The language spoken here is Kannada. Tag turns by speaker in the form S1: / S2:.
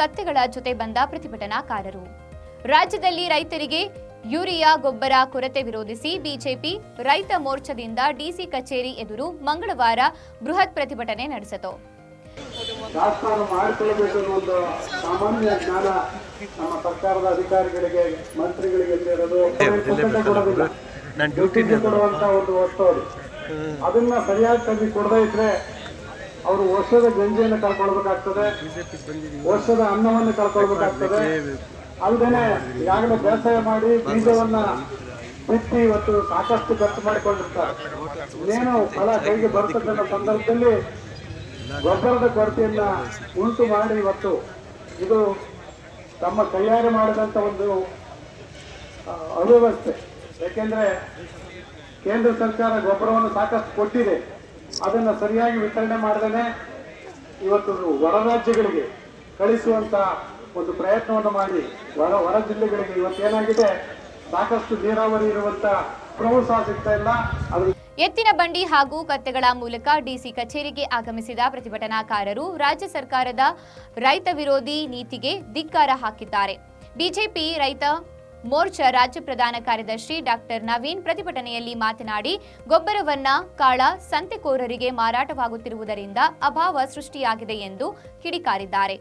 S1: ಕತ್ತೆಗಳ ಜೊತೆ ಬಂದ ಪ್ರತಿಭಟನಾಕಾರರು. ರಾಜ್ಯದಲ್ಲಿ ರೈತರಿಗೆ ಯೂರಿಯಾ ಗೊಬ್ಬರ ಕೊರತೆ ವಿರೋಧಿಸಿ ಬಿಜೆಪಿ ರೈತ ಮೋರ್ಚಾದಿಂದ ಡಿಸಿ ಕಚೇರಿ ಎದುರು ಮಂಗಳವಾರ ಬೃಹತ್ ಪ್ರತಿಭಟನೆ ನಡೆಸಿತು.
S2: ದಾಸ್ತಾನು ಮಾಡಿಕೊಳ್ಳಬೇಕು ಅನ್ನೋ ಒಂದು ಸಾಮಾನ್ಯ ಜ್ಞಾನ ನಮ್ಮ ಸರ್ಕಾರದ ಅಧಿಕಾರಿಗಳಿಗೆ ಮಂತ್ರಿಗಳಿಗೆ ಸೇರೋದು ಪುಸ್ತಕ ಕೊಡೋದಿಲ್ಲ.
S3: ನಾನು ಡ್ಯೂಟಿ
S2: ದುಡ್ಡು ಕೊಡುವಂತ ಒಂದು ವಸ್ತು ಅದು. ಅದನ್ನ ಸರಿಯಾಗಿ ಕೊಡದೇ ಇದ್ರೆ ಅವರು ವರ್ಷದ ಗಂಜಿಯನ್ನು ಕಳ್ಕೊಳ್ಬೇಕಾಗ್ತದೆ. ವರ್ಷದ ಅನ್ನವನ್ನು ಕಳ್ಕೊಳ್ಬೇಕಾಗ್ತದೆ. ಅಲ್ಲದೆ ಈಗಾಗಲೇ ಬೇಸಾಯ ಮಾಡಿ ಬೀಜವನ್ನ ಬಿತ್ತಿ ಇವತ್ತು ಸಾಕಷ್ಟು ಖರ್ಚು ಮಾಡಿಕೊಂಡಿರ್ತಾರೆ. ಇನ್ನೇನು ಫಲ ಕೈಗೆ ಬರ್ತಕ್ಕಂಥ ಸಂದರ್ಭದಲ್ಲಿ ಗೊಬ್ಬರದ ಕೊರತೆಯನ್ನ ಉಂಟು ಮಾಡಿ ಇವತ್ತು ಇದು ತಮ್ಮ ಕೈಯಾರೆ ಮಾಡಿದಂಥ ಒಂದು ಅವ್ಯವಸ್ಥೆ. ಯಾಕೆಂದ್ರೆ ಕೇಂದ್ರ ಸರ್ಕಾರ ಗೊಬ್ಬರವನ್ನು ಸಾಕಷ್ಟು ಕೊಟ್ಟಿದೆ. ಅದನ್ನು ಸರಿಯಾಗಿ ವಿತರಣೆ ಮಾಡದೇನೆ ಇವತ್ತು ಹೊರ ರಾಜ್ಯಗಳಿಗೆ ಕಳಿಸುವಂತ ಒಂದು ಪ್ರಯತ್ನವನ್ನು ಮಾಡಿ. ಹೊರ ಹೊರ ಜಿಲ್ಲೆಗಳಿಗೆ ಇವತ್ತೇನಾಗಿದೆ ಸಾಕಷ್ಟು ನೀರಾವರಿ ಇರುವಂತ ಪ್ರೋತ್ಸಾಹ ಸಿಗ್ತಾ ಇಲ್ಲ. ಅದು
S1: ಎತ್ತಿನ ಬಂಡಿ ಹಾಗೂ ಕತ್ತೆಗಳ ಮೂಲಕ ಡಿಸಿ ಕಚೇರಿಗೆ ಆಗಮಿಸಿದ ಪ್ರತಿಭಟನಾಕಾರರು ರಾಜ್ಯ ಸರ್ಕಾರದ ರೈತ ವಿರೋಧಿ ನೀತಿಗೆ ಧಿಕ್ಕಾರ ಹಾಕಿದ್ದಾರೆ. ಬಿಜೆಪಿ ರೈತ ಮೋರ್ಚಾ ರಾಜ್ಯ ಪ್ರಧಾನ ಕಾರ್ಯದರ್ಶಿ ಡಾಕ್ಟರ್ ನವೀನ್ ಪ್ರತಿಭಟನೆಯಲ್ಲಿ ಮಾತನಾಡಿ, ಗೊಬ್ಬರವನ್ನ ಕಾಳ ಸಂತೆಕೋರರಿಗೆ ಮಾರಾಟವಾಗುತ್ತಿರುವುದರಿಂದ ಅಭಾವ ಸೃಷ್ಟಿಯಾಗಿದೆ ಎಂದು ಕಿಡಿಕಾರಿದ್ದಾರೆ.